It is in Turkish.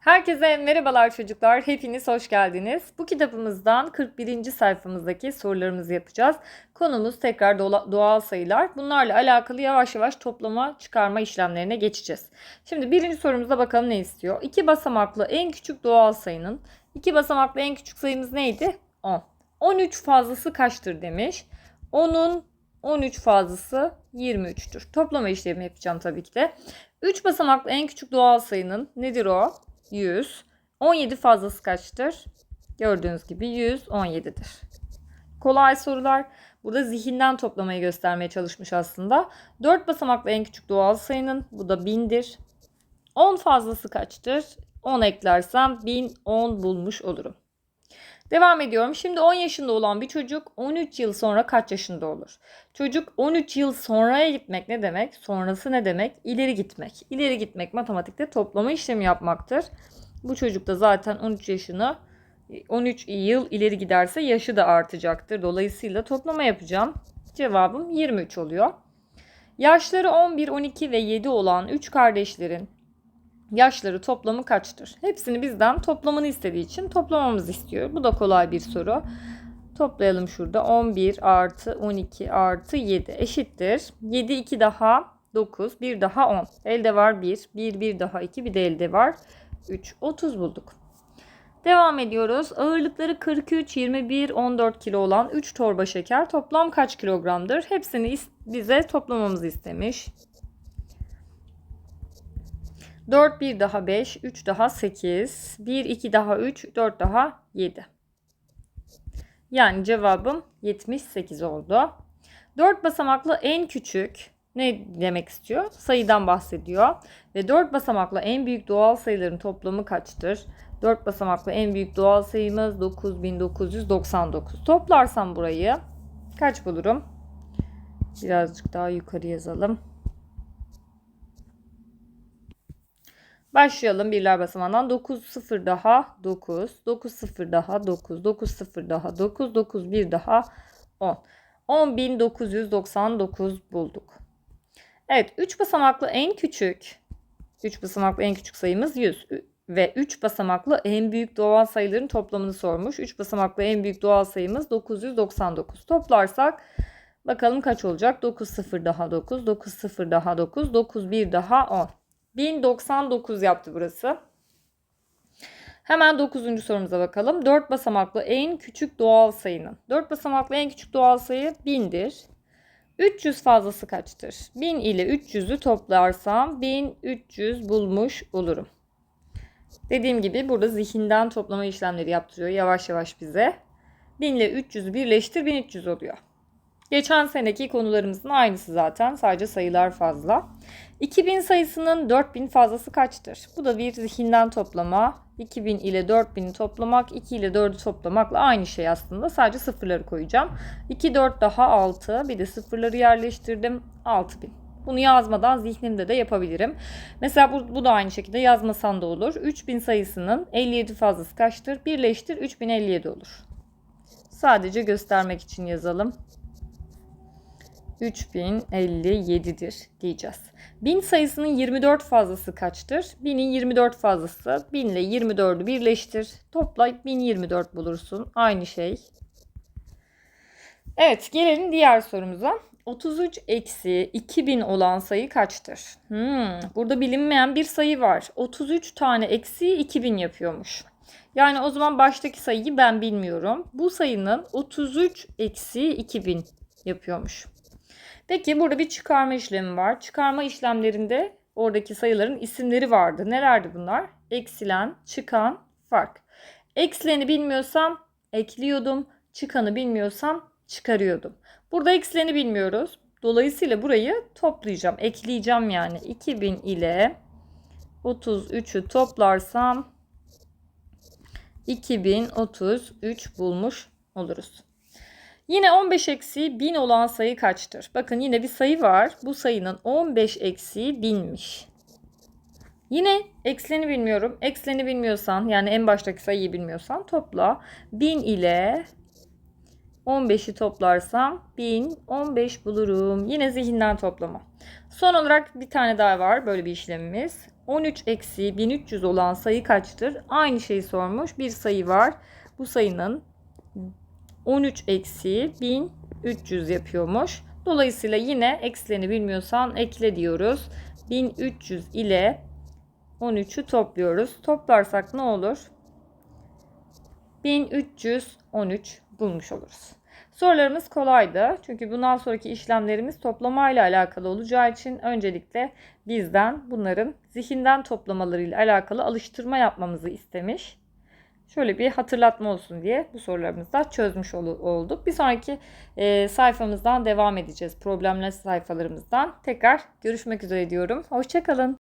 Herkese merhabalar çocuklar. Hepiniz hoş geldiniz. Bu kitabımızdan 41. sayfamızdaki sorularımızı yapacağız. Konumuz tekrar doğal sayılar. Bunlarla alakalı yavaş yavaş toplama çıkarma işlemlerine geçeceğiz. Şimdi birinci sorumuza bakalım ne istiyor? İki basamaklı en küçük doğal sayının iki basamaklı en küçük sayımız neydi? 10. 13 fazlası kaçtır demiş. 10'un 13 fazlası 23'tür. Toplama işlemi yapacağım tabii ki de. 3 basamaklı en küçük doğal sayının nedir o? 100. 17 fazlası kaçtır? Gördüğünüz gibi 117'dir. Kolay sorular. Burada zihinden toplamayı göstermeye çalışmış aslında. 4 basamaklı en küçük doğal sayının bu da 1000'dir. 10 fazlası kaçtır? 10 eklersem 1010 bulmuş olurum. Devam ediyorum. Şimdi 10 yaşında olan bir çocuk 13 yıl sonra kaç yaşında olur? Çocuk 13 yıl sonraya gitmek ne demek? Sonrası ne demek? İleri gitmek. İleri gitmek matematikte toplama işlemi yapmaktır. Bu çocuk da zaten 13 yaşını 13 yıl ileri giderse yaşı da artacaktır. Dolayısıyla toplama yapacağım. Cevabım 23 oluyor. Yaşları 11, 12 ve 7 olan 3 kardeşlerin yaşları toplamı kaçtır? Hepsini bizden toplamını istediği için toplamamızı istiyor. Bu da kolay bir soru. Toplayalım şurada. 11 artı 12 artı 7 eşittir. 7 2 daha 9 1 daha 10. Elde var 1. 1 1 daha 2 bir de elde var 3. 30 bulduk. Devam ediyoruz. Ağırlıkları 43, 21, 14 kilo olan 3 torba şeker toplam kaç kilogramdır? Hepsini bize toplamamızı istemiş. 4 1 daha 5, 3 daha 8, 1 2 daha 3, 4 daha 7. Yani cevabım 78 oldu. 4 basamaklı en küçük ne demek istiyor? Sayıdan bahsediyor. Ve 4 basamaklı en büyük doğal sayıların toplamı kaçtır? 4 basamaklı en büyük doğal sayımız 9999. Toplarsam burayı kaç bulurum? Birazcık daha yukarı yazalım. Başlayalım birler basamağından. 9 0 daha 9. 9 0 daha 9. 9 0 daha 9. 9 1 daha 10. 10.999 bulduk. Evet 3 basamaklı en küçük 3 basamaklı en küçük sayımız 100 ve 3 basamaklı en büyük doğal sayıların toplamını sormuş. 3 basamaklı en büyük doğal sayımız 999. Toplarsak bakalım kaç olacak? 9 0 daha 9, 9 0 daha 9, 9 1 daha 10. 1099 yaptı burası. Hemen 9. sorumuza bakalım. 4 basamaklı en küçük doğal sayının. 4 basamaklı en küçük doğal sayı 1000'dir. 300 fazlası kaçtır? 1000 ile 300'ü toplarsam 1300 bulmuş olurum. Dediğim gibi burada zihinden toplama işlemleri yaptırıyor yavaş yavaş bize. 1000 ile 300'ü birleştir 1300 oluyor. Geçen seneki konularımızın aynısı zaten. Sadece sayılar fazla. 2000 sayısının 4000 fazlası kaçtır? Bu da bir zihinden toplama. 2000 ile 4000'i toplamak, 2 ile 4'ü toplamakla aynı şey aslında. Sadece sıfırları koyacağım. 2, 4 daha 6. Bir de sıfırları yerleştirdim. 6000. Bunu yazmadan zihnimde de yapabilirim. Mesela bu, bu da aynı şekilde yazmasan da olur. 3000 sayısının 57 fazlası kaçtır? Birleştir 3057 olur. Sadece göstermek için yazalım. 3057'dir diyeceğiz. 1000 sayısının 24 fazlası kaçtır? 1000'in 24 fazlası 1000 ile 24'ü birleştir. Topla 1024 bulursun. Aynı şey. Evet gelelim diğer sorumuza. 33 eksi 2000 olan sayı kaçtır? Hmm, burada bilinmeyen bir sayı var. 33 tane eksi 2000 yapıyormuş. Yani o zaman baştaki sayıyı ben bilmiyorum. Bu sayının 33 eksi 2000 yapıyormuş. Peki burada bir çıkarma işlemi var. Çıkarma işlemlerinde oradaki sayıların isimleri vardı. Nelerdi bunlar? Eksilen, çıkan, fark. Eksileni bilmiyorsam ekliyordum. Çıkanı bilmiyorsam çıkarıyordum. Burada eksileni bilmiyoruz. Dolayısıyla burayı toplayacağım. Ekleyeceğim yani. 2000 ile 33'ü toplarsam 2033 bulmuş oluruz. Yine 15 eksi 1000 olan sayı kaçtır? Bakın yine bir sayı var. Bu sayının 15 eksiği 1000'miş. Yine eksileni bilmiyorum. Eksileni bilmiyorsan yani en baştaki sayıyı bilmiyorsan topla. 1000 ile 15'i toplarsam 1015 bulurum. Yine zihinden toplama. Son olarak bir tane daha var böyle bir işlemimiz. 13 eksi 1300 olan sayı kaçtır? Aynı şeyi sormuş. Bir sayı var. Bu sayının 13 eksi 1300 yapıyormuş. Dolayısıyla yine eksilerini bilmiyorsan ekle diyoruz. 1300 ile 13'ü topluyoruz. Toplarsak ne olur? 1313 bulmuş oluruz. Sorularımız kolaydı. Çünkü bundan sonraki işlemlerimiz toplamayla alakalı olacağı için öncelikle bizden bunların zihinden toplamalarıyla alakalı alıştırma yapmamızı istemiş. Şöyle bir hatırlatma olsun diye bu sorularımızı da çözmüş ol- olduk. Bir sonraki e, sayfamızdan devam edeceğiz. Problemler sayfalarımızdan. Tekrar görüşmek üzere diyorum. Hoşçakalın.